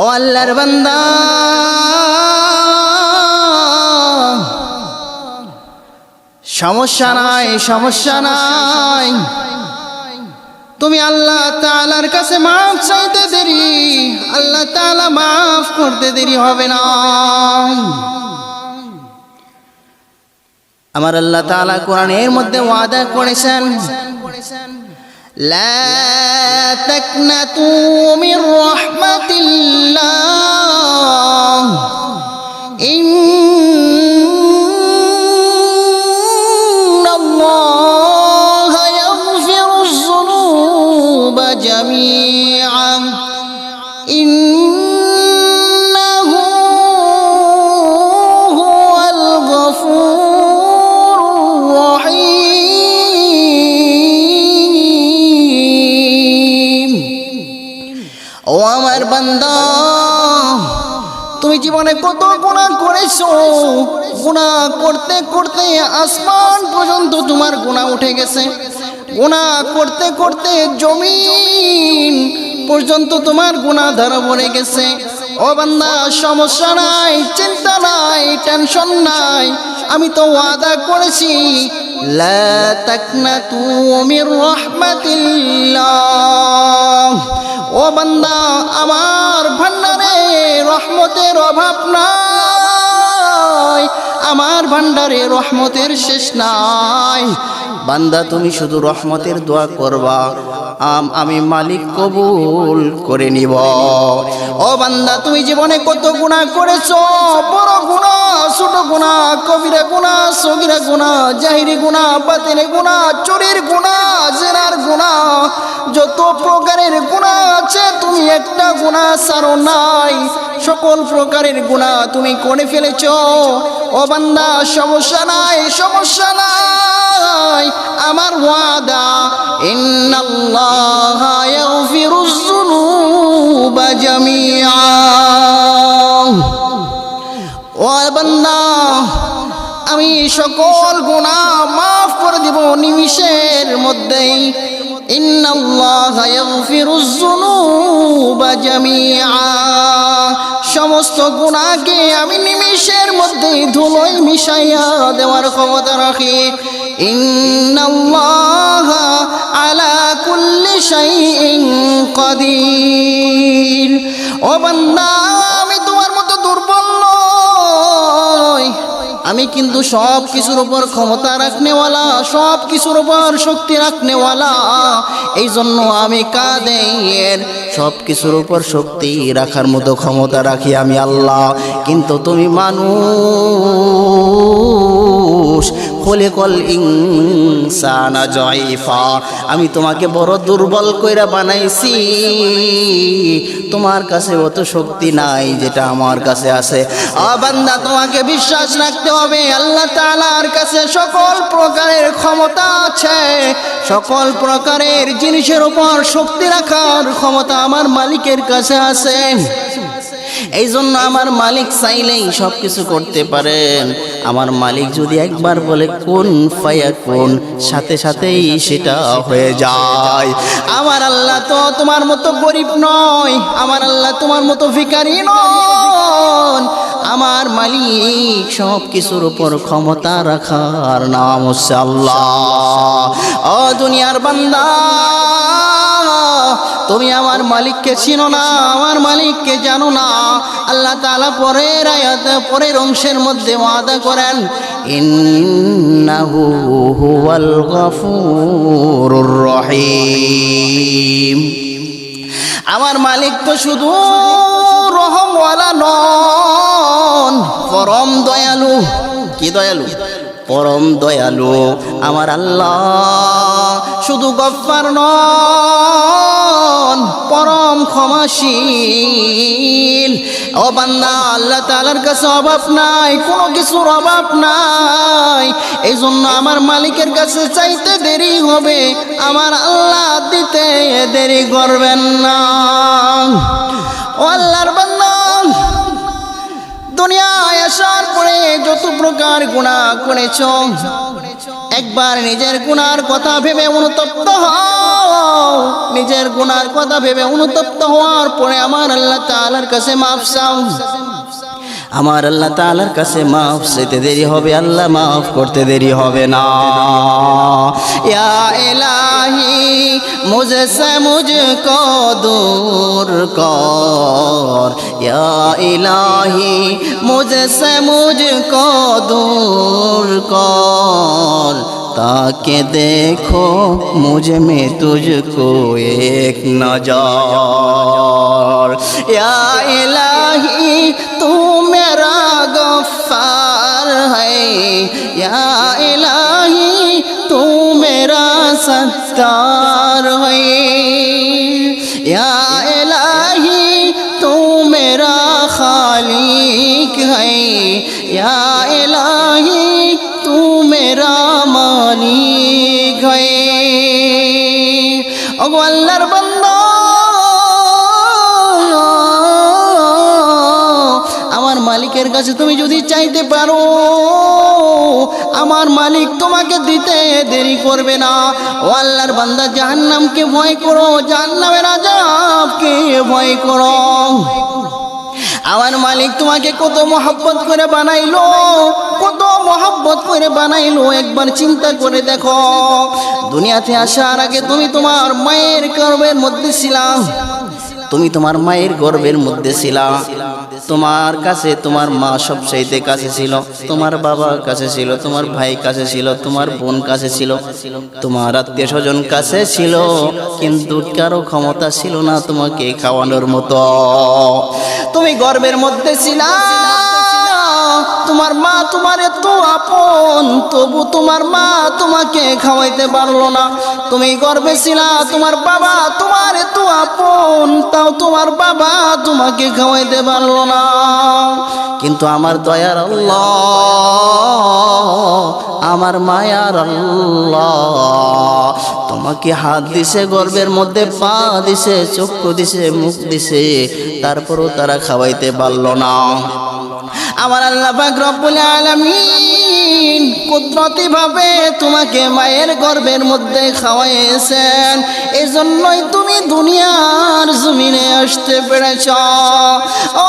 ও আল্লাহর বান্দা। সমস্যা নাই সমস্যা নাই। তুমি আল্লাহ তালার কাছে মাফ চাইতে দেরি, আল্লাহ তালা মাফ করতে দেরি হবে না। আমার আল্লাহ তাআলা কোরআনের মধ্যে ওয়াদা করেছেন। لا تقنطوا من رحمة الله. إن الله يغفر الذنوب جميعا. জীবনে কত গুণা করেছ? গুণা করতে করতে আসমান পর্যন্ত তোমার গুণা উঠে গেছে। গুণা করতে করতে জমিন পর্যন্ত তোমার গুণা ধরা পড়ে গেছে। ও বান্দা, সমস্যা নাই, চিন্তা নাই, টেনশন নাই। আমি তো ওয়াদা করেছি, লা তাকনাতু মির রাহমাতিল্লাহ। ও বান্দা, আমার রহমতের অভাব নাই আমার ভান্ডারে রহমতের শেষ নাই। বান্দা, তুমি শুধু রহমতের দোয়া করবা, আম আমি মালিক কবুল করে নিব। ও বান্দা, তুমি জীবনে কত গুণা করেছ? বড় গুণা ছোট গুণা কবিরা গুণা সগিরা গুণা জাহিরি গুণা বাতিনে গুণা চোরের গুণা জেনার গুণা যত প্রকারের গুণা আছে, তুমি একটা গুণা সারো নাই। সকল প্রকারের গুণা তুমি করে ফেলেছ। ও বান্দা, সমস্যা নাই সমস্যা নাই। আমার ওয়াদা, ইন্নাল্লাহ ইয়াগফিরুজ যুনুবা জামিআ। ও বান্দা, আমি সকল গুনাহ মাফ করে দিব নিমিষের মধ্যেই। ইন্নাল্লাহ ইয়াগফিরুজ যুনুবা জামিআ। সমস্ত গুনাহকে আমি নিমিষের মধ্যেই ধুলোয় মিশাইয়া দেওয়ার ক্ষমতা রাখি। ইন্নাল্লাহ আলা কুল্লি শাইইন কাদির। ও বান্দা আমি কিন্তু সব কিছুর উপর ক্ষমতা রাখনেওয়ালা, সব কিছুর উপর শক্তি রাখনেওয়ালা। এই জন্য আমি কাদের সব কিছুর উপর শক্তি রাখার মতো ক্ষমতা রাখি আমি আল্লাহ। কিন্তু তুমি মানুষ খোলেকল ইনসানা জয়ফা। আমি তোমাকে বড় দুর্বল কইরা বানাইছি। তোমার কাছে অত শক্তি নাই যেটা আমার কাছে আছে। আবান্দা তোমাকে বিশ্বাস রাখতে হবে, আল্লাহ তাআলার কাছে সকল প্রকারের ক্ষমতা আছে। সকল প্রকারের জিনিসের উপর শক্তি রাখার ক্ষমতা আমার মালিকের কাছে আছে। এই জন্য আমার মালিক চাইলেই সব কিছু করতে পারেন। আমার মালিক যদি একবার বলে, কোন ফায়া কোন সাথে সাথেই সেটা হয়ে যায়। আমার আল্লাহ তো তোমার মতো গরিব নয়, আমার আল্লাহ তোমার মতো ভিকারি নয় আমার মালিক সব কিছুর উপর ক্ষমতা রাখার নাম হচ্ছে আল্লাহ। ও দুনিয়ার বান্দা তুমি আমার মালিককে চিনো না, আমার মালিককে জানো না। আল্লাহ তাআলা পরের আয়াত, পরের অংশের মধ্যে ওয়াদা করেন আমার মালিক তো শুধু রহমওয়ালা নন, পরম দয়ালু। কি দয়ালু? পরম দয়ালু। আমার আল্লাহ। শুধু গফ্ফার নন, পরম ক্ষমাশীল। ও বান্দা, আল্লাহ তাআলার কাছে অভাব নাই, কোনো কিছুর অভাব নাই। এই জন্য আমার মালিকের কাছে চাইতে দেরি হবে, আমার আল্লাহ দিতে দেরি করবেন না। আল্লাহর বান্দা, দুনিয়ায় আসার পরে যত প্রকার গুণা করেছ একবার নিজের গুনার কথা ভেবে অনুতপ্ত হও। নিজের গুনার কথা ভেবে অনুতপ্ত হওয়ার পরে আমার আল্লাহ তাআলার কাছে মাফ চাও। আমার আল্লাহ তাআলার কাছে মাফ চাইতে দেরি হবে আল্লাহ মাফ করতে দেরি হবে না ইয়া ইলাহি মুঝসে মুঝকো দূর কর ইয়া ইলাহি মুঝসে মুঝকো দূর কর ताके देखो मुझ में तुझको एक नजर या इलाही तू मेरा गफ्फार है। या इलाही तू मेरा सत्तार। কাছে তুমি যদি চাইতে পারো, আমার মালিক তোমাকে দিতে দেরি করবে না। ও আল্লাহর বান্দা, জাহান্নামকে ভয় করো, জাহান্নামের আজাবকে ভয় করো। আমার মালিক তোমাকে কত মহব্বত করে বানাইলো, কত মহব্বত করে বানাইলো, একবার চিন্তা করে দেখো। দুনিয়াতে আসার আগে তুমি তোমার মায়ের গর্বের মধ্যে ছিলাম তুমি তোমার মায়ের গর্বের মধ্যে ছিলা। তোমার কাছে তোমার মা সব সেইতে কাছে ছিল, তোমার বাবা কাছে ছিল, তোমার ভাই কাছে ছিল, তোমার বোন কাছে ছিল, তোমার আত্মীয় স্বজন কাছে ছিল, কিন্তু কারও ক্ষমতা ছিল না তোমাকে খাওয়ানোর মতো। তুমি গর্বের মধ্যে ছিলা। তোমার মা তোমার এত আপন, তবু তোমার মা তোমাকে খাওয়াইতে পারল না। তুমি গর্বে ছিলা, তোমার বাবা তোমার এত আপন, তাও তোমার বাবা তোমাকে খাওয়াইতে পারল না। কিন্তু আমার দয়ার আমার মায়ার তোমাকে হাত দিছে, গর্বের মধ্যে পা দিছে, চক্ষু দিছে, মুখ দিছে, তারপরও তারা খাওয়াইতে পারল না। আমার আল্লাহ রব্বুল আলামিন কুদরতি ভাবে তোমাকে মায়ের গর্ভের মধ্যে খাওয়াইছেন এজন্যই তুমি দুনিয়ার জমিনে আসতে পেরেছ।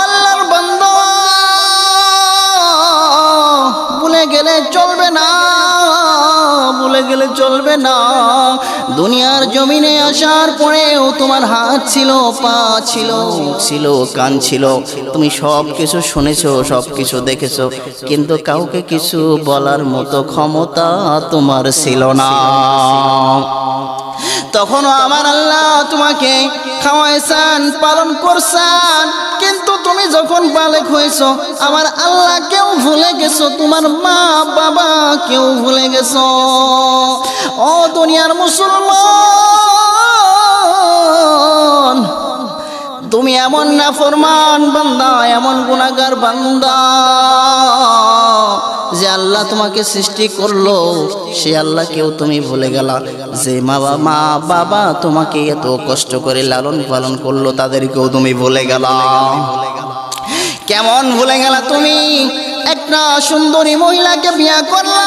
আল্লাহর বন্ধ ভুলে গেলে চলবে না। ভুলে গেলে চলবে না। দুনিয়ার জমিনে আসার পরেও তোমার হাত ছিল, পা ছিল ছিল, কান ছিল। তুমি সব কিছু শুনেছো সব কিছু দেখেছ, কিন্তু কাউকে কিছু বলার মতো ক্ষমতা তোমার ছিল না। তখনও আমার আল্লাহ তোমাকে খাওয়াইছেন, পালন করছেন। কিন্তু তুমি যখন বালেক হয়েছ, আমার আল্লাহ কেউ ভুলে গেছো, তোমার মা বাবা কেউ ভুলে গেছো। ও দুনিয়ার মুসলমান, তুমি এমন না ফরমান বান্দা, এমন গুণাগার বান্দা। আল্লাহ তোমাকে সৃষ্টি করল, সে আল্লাহকেও তুমি ভুলে গেলা। যে মা বাবা মা বাবা তোমাকে এত কষ্ট করে লালন পালন করল, তাদেরকেও তুমি ভুলে গেলা। কেমন ভুলে গেলা তুমি? একটা সুন্দরী মহিলাকে বিয়া করলা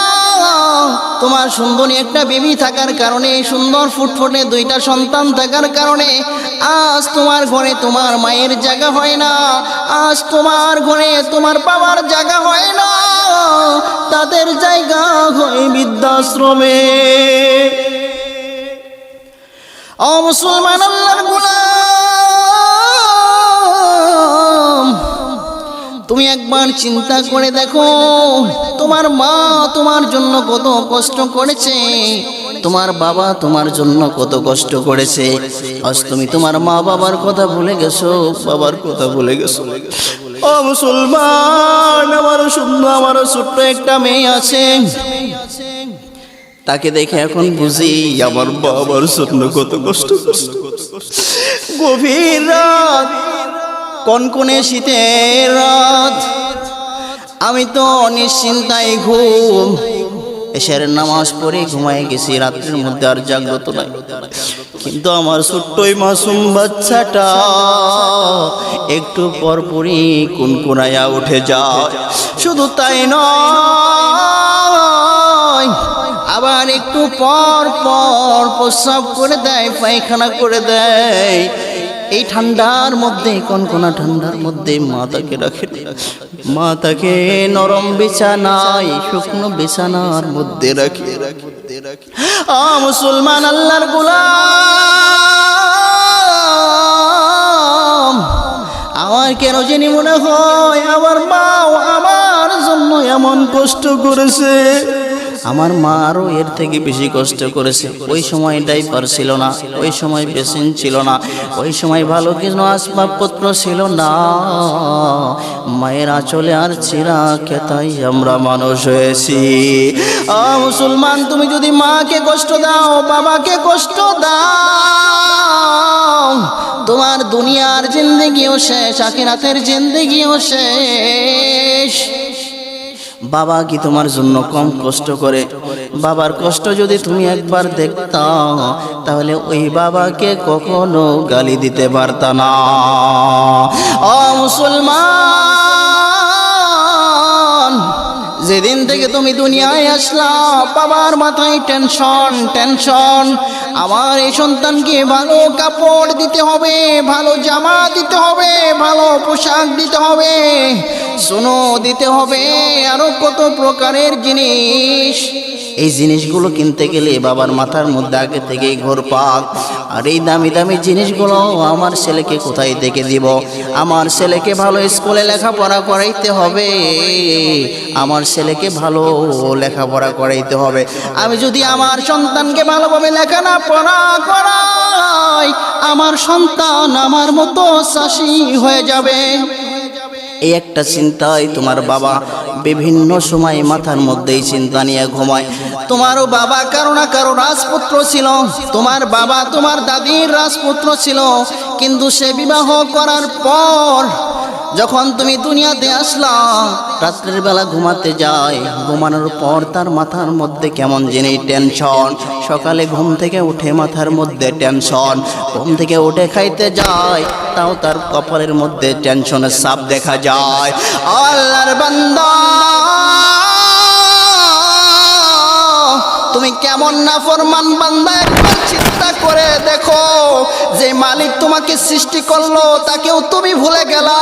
তোমার সুন্দরী একটা বেবি থাকার কারণে, সুন্দর ফুটফুটে দুইটা সন্তান থাকার কারণে, আজ তোমার ঘরে তোমার মায়ের জায়গা হয় না। আজ তোমার ঘরে তোমার বাবার জায়গা হয় না। তাদের জায়গা হয় বৃদ্ধাশ্রমে। ও মুসলমান আল্লাহর গোলাম তুমি একবার চিন্তা করে দেখো, তোমার মা তোমার জন্য কত কষ্ট করেছে, তোমার বাবা তোমার জন্য কত কষ্ট করেছে। আজ তুমি তোমার মা বাবার কথা ভুলে গেছো, বাবার কথা ভুলে গেছো। ও মুসলমান আমারও সুন্দর আমারও ছোট্ট একটা মেয়ে আছে। তাকে দেখে এখন বুঝি আমার বাবার জন্য কত কষ্ট। গভীর রাত কনকনে শীতের রাত। আমি তো নিশ্চিন্তায় ঘুম। এসের নামাজ পড়ে ঘুমাই গেছি, রাত্রির মধ্যে আর জাগ্রত নাই। কিন্তু আমার ছোট্টই মাসুম বাচ্চাটা একটু পরপরই কুনকুনাইয়া উঠে যায়। শুধু তাই নয়, আবার একটু পর পর প্রস্রাব করে দেয়, পায়খানা করে দেয়। এই ঠান্ডার মধ্যে, কনকনা ঠান্ডার মধ্যে মা তাকে রাখে। মা তাকে নরম বিছানায়, শুকনো বিছানার মধ্যে রাখে। আ মুসলমান আল্লাহর গোলাম। আমার কেন জানি মনে হয়, আমার মাও আমার জন্য এমন কষ্ট করেছে। আমার মা আরও এর থেকে বেশি কষ্ট করেছে। ওই সময় ডাইপার ছিল না, ওই সময় পেশেন্ট ছিল না, ওই সময় ভালো কিছু আসবাবপত্র ছিল না। মায়ের আঁচলে আর চিরা খেতাই আমরা মানুষ হয়েছি। মুসলমান, তুমি যদি মাকে কষ্ট দাও, বাবাকে কষ্ট দাও, তোমার দুনিয়ার জিন্দগিও শেষ, আখিরাতের জিন্দগিও শেষ। বাবা কি তোমার জন্য কম কষ্ট করে? বাবার কষ্ট যদি তুমি একবার দেখতাম তাহলে ওই বাবাকে কখনো গালি দিতে পারত না। অ মুসলমান! যেদিন থেকে তুমি দুনিয়ায় আসলা, বাবার মাথায় টেনশন টেনশন আমার এই সন্তানকে ভালো কাপড় দিতে হবে, ভালো জামা দিতে হবে, ভালো পোশাক দিতে হবে। সোনো দিতে হবে, আরও কত প্রকারের জিনিস। এই জিনিসগুলো কিনতে গেলে বাবার মাথার মধ্যে আগে থেকেই ঘোর পাক। আর এই দামি দামি জিনিসগুলো আমার ছেলেকে কোথায় থেকে দিব? আমার ছেলেকে ভালো স্কুলে লেখাপড়া করাইতে হবে। আমার ছেলেকে ভালো লেখাপড়া করাইতে হবে। আমি যদি আমার সন্তানকে ভালোভাবে লেখা না পড়া করাই, আমার সন্তান আমার মতো চাষি হয়ে যাবে। এই একটা চিন্তায় তোমার বাবা বিভিন্ন সময় মাথার মধ্যেই চিন্তা নিয়ে ঘুমায়। তোমার বাবা কারও না কারও রাজপুত্র ছিল, তোমার বাবা তোমার দাদির রাজপুত্র ছিল, কিন্তু সে বিবাহ করার পর যখন তুমি দুনিয়াতে আসলা, রাত্রের বেলা ঘুমাতে যায়, ঘুমানোর পর তার মাথার মধ্যে কেমন যিনি টেনশন সকালে ঘুম থেকে উঠে মাথার মধ্যে টেনশন ঘুম থেকে উঠে খাইতে যায়, তাও তার কপালের মধ্যে টেনশনের সাপ দেখা যায়। আল্লাহর বান্দা, তুমি কেমন না ফরমান বান্দা, একবার করে দেখো যে মালিক তোমাকে সৃষ্টি করল, তাকেও তুমি ভুলে গেলা।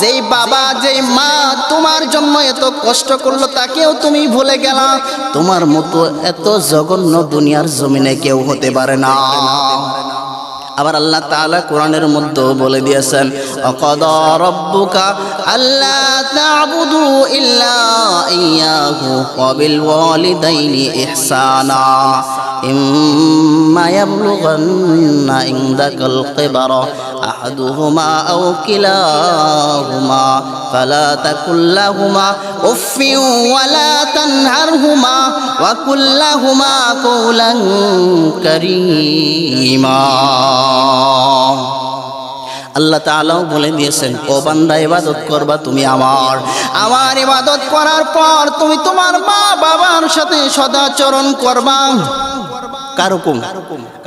যেই বাবা, যেই মা তোমার জন্য এত কষ্ট করল, তাকেও তুমি ভুলে গেলা। তোমার মতো এত জঘন্য দুনিয়ার জমিনে কেউ হতে পারে না। আবার আল্লাহ তাআলা কোরআনের মধ্যে বলে দিয়েছেন, অকদা রব্বুকা আল্লা তা'বুদু ইল্লা ইয়াহু ওয়া বিল ওয়ালিদাইনি ইহসানা। ইম্মা ইয়াবলুগান্না ইনদাকাল কিবারা আহাদুহুমা আও কিলাহুমা فلا تقل لهما اف ولا تنهرهما وقل لهما قولا كريما আল্লাহ তাআলাও বলে দিয়েছেন ও বান্দা ইবাদত করবা তুমি আমার আমার ইবাদত করার পর তুমি তোমার মা বাবার সাথে সদাচরণ করবা কারকম।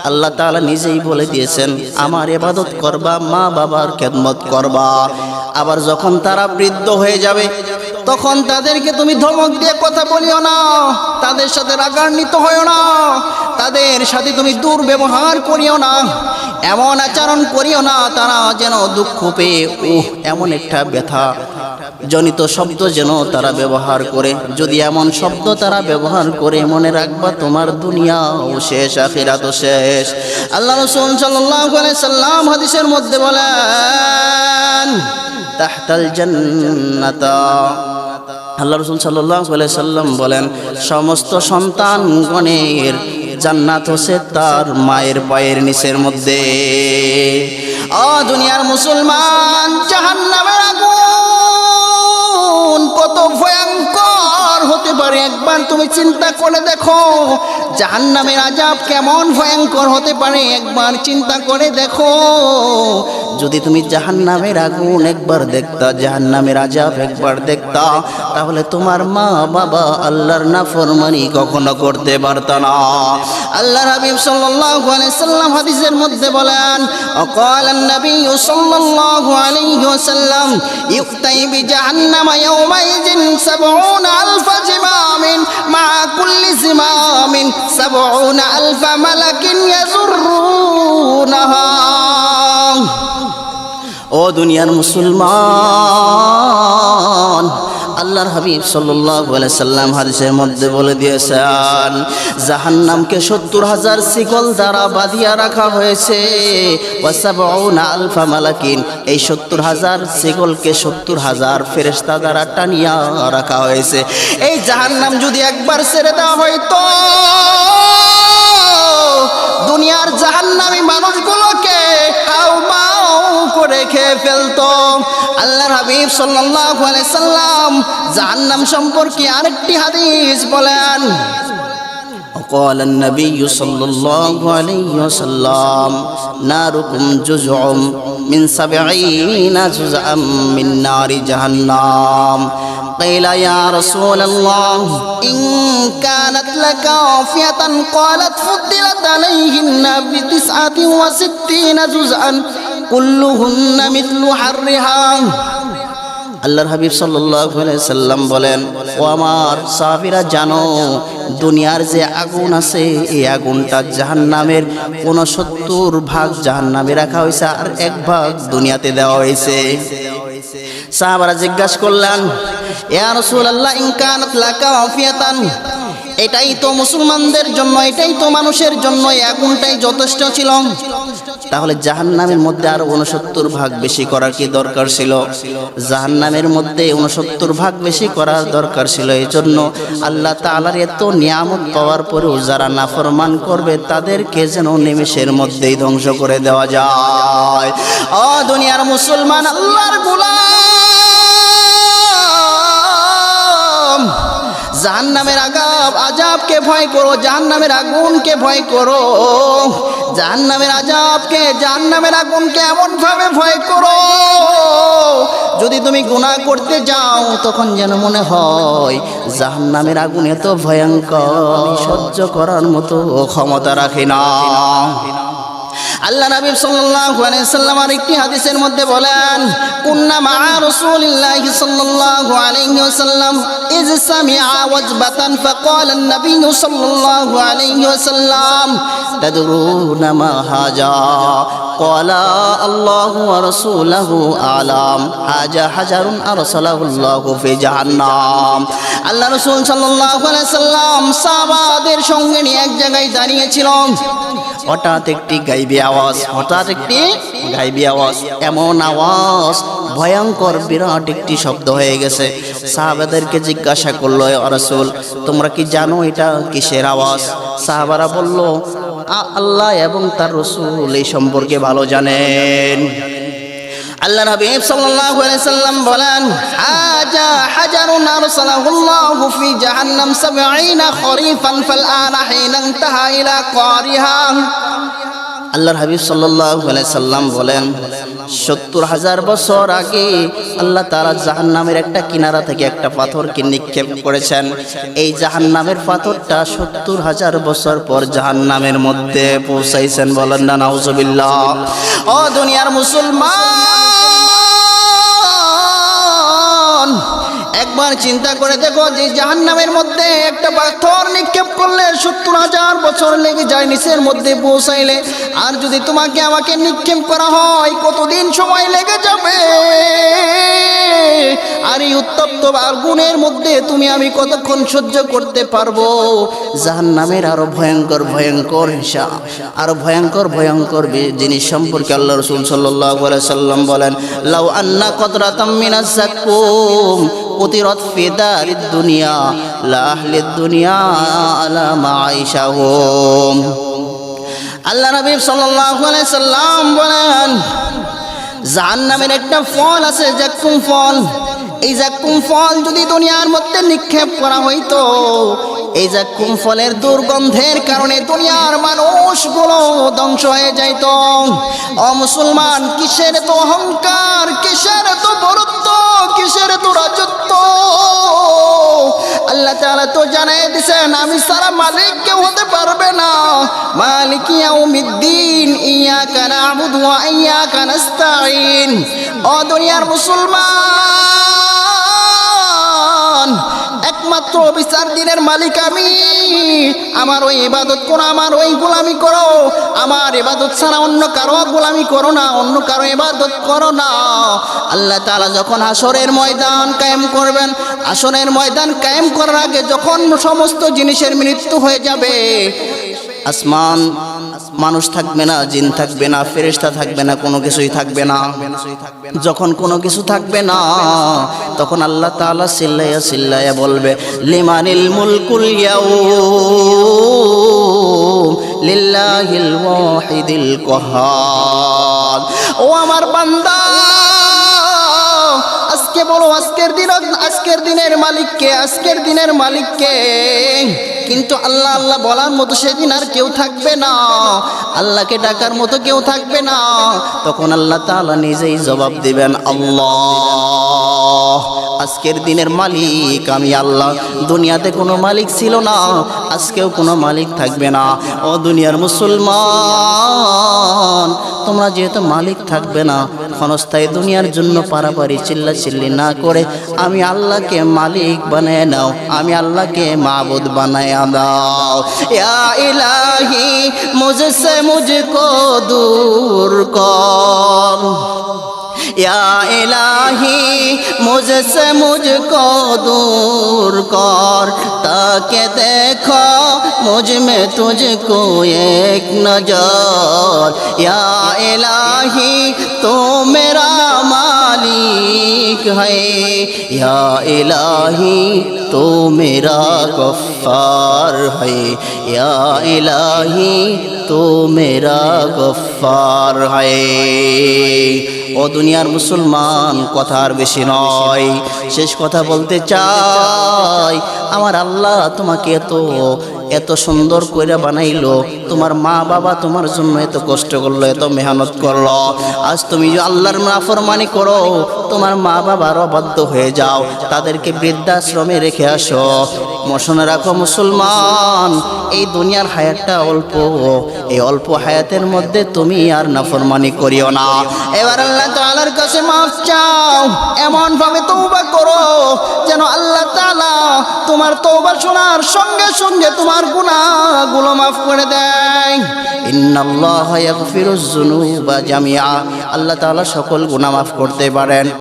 আল্লাহ তাআলা নিজেই বলে দিয়েছেন, আমার ইবাদত করবা, মা বাবার খেদমত করবা। আবার যখন তারা বৃদ্ধ হয়ে যাবে, তখন তাদেরকে তুমি ধমক দিয়ে কথা বলিও না, তাদের সাথে রাগান্বিত হইও না, তাদের সাথে তুমি দুর্ব্যবহার করিও না। এমন আচরণ করিও না, তারা যেন দুঃখ পেয়ে, উহ, এমন একটা ব্যথা। জনিত শব্দ যেন তারা ব্যবহার করে। যদি এমন শব্দ তারা ব্যবহার করে, মনে রাখবা তোমার দুনিয়াও শেষ, আখিরাতও শেষ। আল্লাহ রসুল সাল্লাল্লাহু আলাইহি সাল্লাম হাদিসের মধ্যে বলেন, তাহতাল জান্নাতা। আল্লাহ রসুল সাল্লাহ সাল্লাম বলেন, সমস্ত সন্তান সন্তানগণের জান্নাত হচ্ছে তার মায়ের পায়ের নিচের মধ্যে। ও দুনিয়ার মুসলমান, জাহান্নামের আগুন কত ভয়ঙ্কর হতে পারে। একবার তুমি চিন্তা করে দেখো, জাহান্নামের আজাব কেমন ভয়ঙ্কর হতে পারে। একবার চিন্তা করে দেখো যদি তুমি জাহান নামের আগুন একবার দেখতা জাহান নামের আজাব একবার দেখতা, তাহলে তোমার মা, বাবা আল্লাহর না ফরমানি কখনো করতে পারত না। আল্লাহ হাবিব সাল্লাল্লাহু আলাইহি সাল্লাম হাদিসের মধ্যে বলেন, অকাল নবী সাল্লাল্লাহু আলাইহি ওয়াসাল্লাম ইউতাই বি জাহান্নাম ইয়াউমাইযিন 70 আলফা জিমামিন, মা কুল্লি জিমামিন 70 আলফ মালাকিন ইয়াজুরুনাহা ও দুনিয়ার মুসলমান, আল্লাহর হাবিব সাল্লাম হাদিসের মধ্যে বলে দিয়েছেন, জাহান্নামকে সত্তর হাজার শিকল দ্বারা বাঁধিয়া রাখা হয়েছে। আলফা মালাকিন, এই সত্তর হাজার শিকলকে সত্তর হাজার ফেরেশতা দ্বারা টানিয়া রাখা হয়েছে। এই জাহান্নাম যদি একবার ছেড়ে দেওয়া হয়তো দুনিয়ার জাহান্নামী মানুষগুলোকে হাউ খেয়ে ফেলতো আল্লাহর হাবিব সাল্লাল্লাহু আলাইহি সাল্লাম জাহান্নাম সম্পর্কে আরেকটি হাদিস বলেন وقال النبي صلى الله عليه وسلم ناركم جزء من سبعين جزءا من نار جهنم قيل يا رسول الله إن كانت لكافية قالت فضلت عليهن بتسعة وستين جزءا কুল্লুহুন্না মিথলু হাররিহা। আল্লাহর হাবিব সাল্লাম বলেন, ও আমার সাহাবিরা জানো, দুনিয়ার যে আগুন আছে, এই আগুনটা জাহান নামের উনসত্তর ভাগ জাহান নামে রাখা হয়েছে আর এক ভাগ দুনিয়াতে দেওয়া হয়েছে। সাহাবারা জিজ্ঞাসা করলেন ইয়া রাসূলুল্লাহ ইনকানাত লাকা আফিয়াতান? এটাই তো মুসলমানদের জন্য, এটাই তো মানুষের জন্য আগুনটাই যথেষ্ট ছিল। তাহলে জাহান্নামের মধ্যে আরও উনসত্তর ভাগ বেশি করার কি দরকার ছিল? জাহান্নামের মধ্যে উনসত্তর ভাগ বেশি করার দরকার ছিল এই জন্য আল্লাহ তাআলার এত নিয়ামত পাওয়ার পরেও যারা নাফরমান করবে, তাদেরকে যেন নিমেষের মধ্যেই ধ্বংস করে দেওয়া যায়। অ দুনিয়ার মুসলমান, আল্লাহর গোলাম! জাহান্নামের আগাব আজাবকে ভয় করো, জাহান্নামের আগুনকে ভয় করো। জাহান্নামের আজাবকে জাহান্নামের আগুনকে এমন ভাবে ভয় করো, যদি তুমি গুনাহ করতে যাও, তখন যেন মনে হয় জাহান্নামের আগুন এত ভয়ঙ্কর সহ্য করার মতো ক্ষমতা রাখি না। আল্লাহ নবী সাল্লাল্লাহু আলাইহি সাল্লাম আরেকটি হাদিসের মধ্যে বলেন কুন্না মা রাসূলিল্লাহি সাল্লাল্লাহু আলাইহি ওয়াসাল্লাম ইজ সামিআ ওয়াজবাতান ফাকালা an-নাবী সাল্লাল্লাহু আলাইহি ওয়াসাল্লাম তাদরুনা মা হাজা قال الله ورسوله أعلم হাজা হাজারুন আরসালাহু আল্লাহ ফি জাহান্নাম আল্লাহ রাসূল সাল্লাল্লাহু আলাইহি সাল্লাম সাহাবাদের সঙ্গে নিয়ে এক জায়গায় দাঁড়িয়েছিল হঠাৎ একটি গাইবি আওয়াজ, হঠাৎ একটি গাইবি আওয়াজ, এমন আওয়াজ, ভয়ঙ্কর, বিরাট একটি শব্দ হয়ে গেছে। সাহাবাদেরকে জিজ্ঞাসা করল রাসূল, তোমরা কি জানো এটা কিসের আওয়াজ? সাহাবারা বলল আল্লাহ এবং তার রসুল এই সম্পর্কে ভালো জানেন। আল্লাহ হাবিব সাল্লাল্লাহু আলাইহি সাল্লাম বলেন, হাজা হাজারুন আরসালাহুল্লাহু ফি জাহান্নাম 70 খরিফান ফালআনা হিনা ইনতাহা ইলা কারিহা। আল্লাহর হাবিব সাল্লাম বলেন, সত্তর হাজার বছর আগে আল্লাহ তারা জাহান্নামের একটা কিনারা থেকে একটা পাথরকে নিক্ষেপ করেছেন। এই জাহান্নামের পাথরটা সত্তর হাজার বছর পর জাহান্নামের মধ্যে পৌঁছাইছেন বলেন না, নাউজুবিল্লাহ। ও দুনিয়ার মুসলমান, একবার চিন্তা করে দেখো যে জাহান্নামের মধ্যে একটা পাথর নিক্ষেপ করলে সত্তর হাজার বছর লেগে যায় নিচের মধ্যে পৌঁছাইলে। আর যদি তোমাকে আমাকে নিক্ষেপ করা হয়, কতদিন সময় লেগে যাবে? আর এই উত্তপ্ত আগুনের মধ্যে তুমি আমি কতক্ষণ সহ্য করতে পারব? জাহান্নামের আরও ভয়ঙ্কর ভয়ঙ্কর হিসাব। আরও ভয়ঙ্কর ভয়ঙ্কর জিনিস সম্পর্কে আল্লাহ রসুল আলাইহি সাল্লাম বলেন, লাউ আন্না কদরাতাম মিনাজ জাকুম। উতিরত ফিদার দুনিয়া, লাহলে দুনিয়া আলা মাইশাহুম আল্লাহ নবী সাল্লাল্লাহু আলাইহি সাল্লাম বলেন, জাহান্নামের একটা ফল আছে জাকুম ফল। এই জাকুম ফল যদি দুনিয়ার মধ্যে নিক্ষেপ করা হইতো এই জাক্কুম ফলের দুর্গন্ধের কারণে দুনিয়ার মানুষগুলো ধ্বংস হয়ে যাইত। ও মুসলমান, কিসের তো অহংকার? কিসের তো বরত্ব? কিসের তো রাজত্ব? আল্লাহ তাআলা তো জানাই দিছেন, আমি সারা মালিক কেউ হতে পারবে না। মালিক ইয়াউমিদ্দিন, ইয়াকা না'বুদু ওয়া ইয়াকা নাস্তাঈন। ও দুনিয়ার মুসলমান একমাত্র বিচার দিনের মালিক আমি। আমার ওই ইবাদত করো, আমার ওই গোলামি করো। আমার ইবাদত ছাড়া অন্য কারও গোলামি করো না, অন্য কারও ইবাদত করো না। আল্লাহ তাআলা যখন আসরের ময়দান কায়েম করবেন আসরের ময়দান কায়েম করার আগে যখন সমস্ত জিনিসের মৃত্যু হয়ে যাবে, আসমান মানুষ থাকবে না, জিন থাকবে না, ফেরেশতা থাকবে না, কোনো কিছুই থাকবে না। যখন কোনো কিছু থাকবে না, তখন আল্লাহ তাআলা সিল্লাইয়া সিল্লাইয়া বলবে, লিমানিল মুলকুল ইয়াউম লিল্লাহিল ওয়াহিদিল কাহার ও আমার বান্দা, আজকে বলো, আজকের দিন, আজকের দিনের মালিককে, আজকের দিনের মালিককে কিন্তু আল্লাহ আল্লাহ বলার মতো সেদিন আর কেউ থাকবে না। আল্লাহকে ডাকার মতো কেউ থাকবে না। তখন আল্লাহ তাআলা নিজেই জবাব দিবেন, আল্লাহ, আজকের দিনের মালিক আমি আল্লাহ। দুনিয়াতে কোনো মালিক ছিল না, আজকেও কোনো মালিক থাকবে না। ও দুনিয়ার মুসলমান, তোমরা যেহেতু মালিক থাকবে না ক্ষণস্থায়ী দুনিয়ার জন্য পারাপারি চিল্লা চিল্লি না করে আমি আল্লাহকে মালিক বানায় নাও, আমি আল্লাহকে মাবুদ বানায় দাও ইলাহি, মুঝসে মুঝকো, দূর কর। یا الہی مجھ سے مجھ کو دور کر تاکہ دیکھو مجھ میں تجھ کو ایک نظر یا الہی تو میرا مالک ہے یا الہی তো মেরা গফার ہے یا الہی تو میرا غفار ہے ও দুনিয়ার মুসলমান কথার বেশি নয়। শেষ কথা বলতে চাই, আমার আল্লাহ তোমাকে এত এত সুন্দর করে বানাইলো। তোমার মা বাবা তোমার জন্য এত কষ্ট করল, এত মেহনত করল। আজ তুমি আল্লাহর নাফরমানি করো, তোমার মা বাবার অবাধ্য হয়ে যাও। তাদেরকে বৃদ্ধাশ্রমে রেখে আসো। মশনে রাখো মুসলমান, এই দুনিয়ার হায়াতটা অল্প। এই অল্প হায়াতের মধ্যে তুমি আর নাফরমানি করিও না। এবার আল্লাহ তাআলার কাছে মাফ চাও। এমন ভাবে তওবা করো, যেন আল্লাহ তাআলা তোমার তওবা শোনার সঙ্গে সঙ্গে তোমার গুনাহগুলো মাফ করে দেয়। ইন্নাল্লাহ ইয়াগফিরুজ জুনুবা জামিআ। আল্লাহ তাআলা সকল গুনাহ মাফ করতে পারেন।